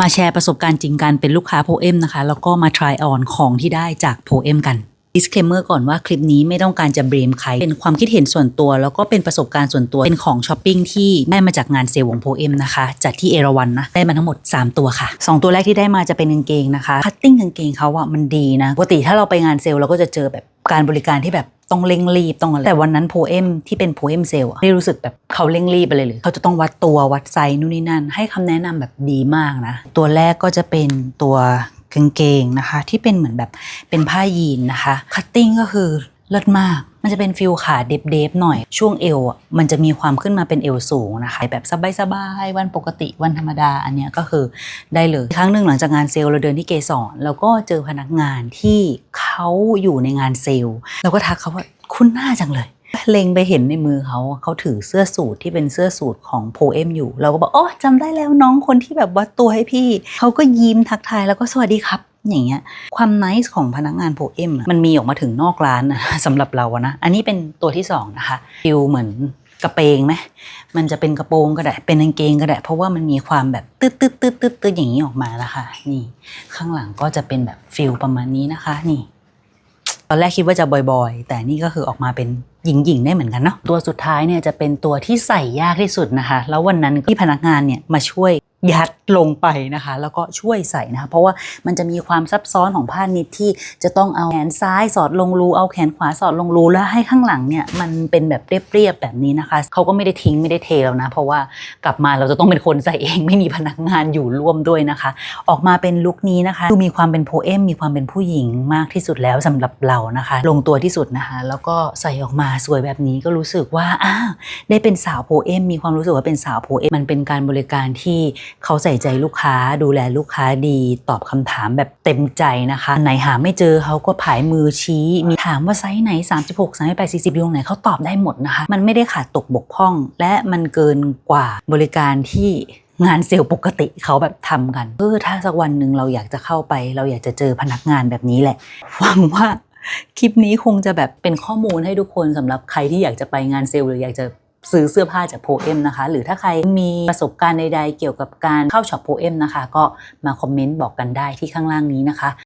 มาแชร์ประสบการณ์จริงการเป็นลูกค้าโพเอมนะคะ แล้วก็มา try on ของที่ได้จากโพเอมกัน disclaimer ก่อนว่าคลิปนี้ไม่ต้องการจะเบรมใคร เป็นความคิดเห็นส่วนตัว แล้วก็เป็นประสบการณ์ส่วนตัว เป็นของช้อปปิ้งที่ได้มาจากงานเซลล์ของโพเอมนะคะ จัดที่เอราวันนะ ได้มาทั้งหมด 3 ตัวค่ะ 2 ตัวแรกที่ได้มาจะเป็นกางเกงนะคะ คัตติ้งกางเกงเขาอะมันดีนะ ปกติถ้าเราไปงานเซลล์เราก็จะเจอแบบการบริการที่แบบ ต้องเร่งรีบต้องอะไรแต่วันนั้นโพเอมที่เป็นโพเอมเซลไม่รู้สึกแบบเขาเร่งรีบไปเลยหรือเขาจะต้องวัดตัววัดไซส์นู่นนี่นั่น ให้คำแนะนำแบบดีมากนะ ตัวแรกก็จะเป็นตัวกางเกงนะคะ ที่เป็นเหมือนแบบเป็นผ้ายีนนะคะ คัตติ้งก็คือเลิศมาก มันจะเป็นฟิลขาเดฟเดฟๆหน่อย ช่วงเอวอะมันจะมีความขึ้นมาเป็นเอวสูงนะคะแบบสบายๆวันปกติวันธรรมดาอันเนี้ยก็คือได้เลยครั้งหนึ่งหลังจากงานเซลล์เราเดินที่เกสรแล้วก็เจอพนักงานที่เขาอยู่ในงานเซลล์เราก็ทักเขาว่าคุณหน้าจังเลยเล็งไปเห็นในมือเขาเขาถือเสื้อสูทที่เป็นเสื้อสูทของโพเอมอยู่ เราก็บอกอ๋อจำได้แล้วน้องคนที่แบบวัดตัวให้พี่ เขาก็ยิ้มทักทายแล้วก็สวัสดีครับ อย่างเงี้ยความนิสของพนักงานโพเอมอะมันมีออกมาถึงนอกร้านนะสำหรับเราอะนะอันนี้เป็นตัวที่สองนะคะฟิลเหมือนกระเปงไหมมันจะเป็นกระโปรงก็ได้เป็นกางเกงก็ได้เพราะว่ามันมีความแบบตืดตืดตืดตืดตืดอย่างนี้ออกมาแล้วค่ะนี่ข้างหลังก็จะเป็นแบบฟิลประมาณนี้นะคะ นี่ ตอนแรกคิดว่าจะบ่อยๆ แต่นี่ก็คือออกมาเป็นหญิงๆได้เหมือนกันเนาะตัวสุดท้ายเนี่ยจะเป็นตัวที่ใส่ยากที่สุดนะคะ แล้ววันนั้นที่พนักงานเนี่ยมาช่วย ยัดลงไปนะคะ แล้วก็ช่วยใส่นะคะ เพราะว่ามันจะมีความซับซ้อนของผ้านิดที่จะต้องเอาแขนซ้ายสอดลงรูเอาแขนขวาสอดลงรูแล้วให้ข้างหลังเนี่ยมันเป็นแบบเรียบๆแบบนี้นะคะเขาก็ไม่ได้ทิ้งไม่ได้เทแล้วนะ เพราะว่ากลับมาเราจะต้องเป็นคนใส่เองไม่มีพนักงานอยู่ร่วมด้วยนะคะ ออกมาเป็นลุคนี้นะคะดูมีความเป็นโพเอมมีความเป็นผู้หญิงมากที่สุดแล้วสำหรับเรานะคะ ลงตัวที่สุดนะคะ แล้วก็ใส่ออกมาสวยแบบนี้ก็รู้สึกว่าอ้าวได้เป็นสาวโพเอมมีความรู้สึกว่าเป็นสาวโพเอมมันเป็นการบริการที่เขาใส่ใจลูกค้าดูแลลูกค้าดีตอบคำถามแบบเต็มใจนะคะไหนหาไม่เจอเขาก็ผายมือชี้มีถามว่าไซส์ไหน 36 38 40อยู่ตรงไหนเขาตอบได้หมดนะคะ มันไม่ได้ขาดตกบกพร่อง และมันเกินกว่าบริการที่งานเซลล์ปกติเขาแบบทำกันเออถ้าสักวันหนึ่งเราอยากจะเข้าไป เราอยากจะเจอพนักงานแบบนี้แหละหวังว่าคลิปนี้คงจะแบบเป็นข้อมูลให้ทุกคนสำหรับใครที่อยากจะไปงานเซลล์หรืออยากจะ ซื้อเสื้อผ้าจากโพเอมนะคะ หรือถ้าใครมีประสบการณ์ใดๆ เกี่ยวกับการเข้าช็อปโพเอมนะคะ ก็มาคอมเมนต์บอกกันได้ที่ข้างล่างนี้นะคะ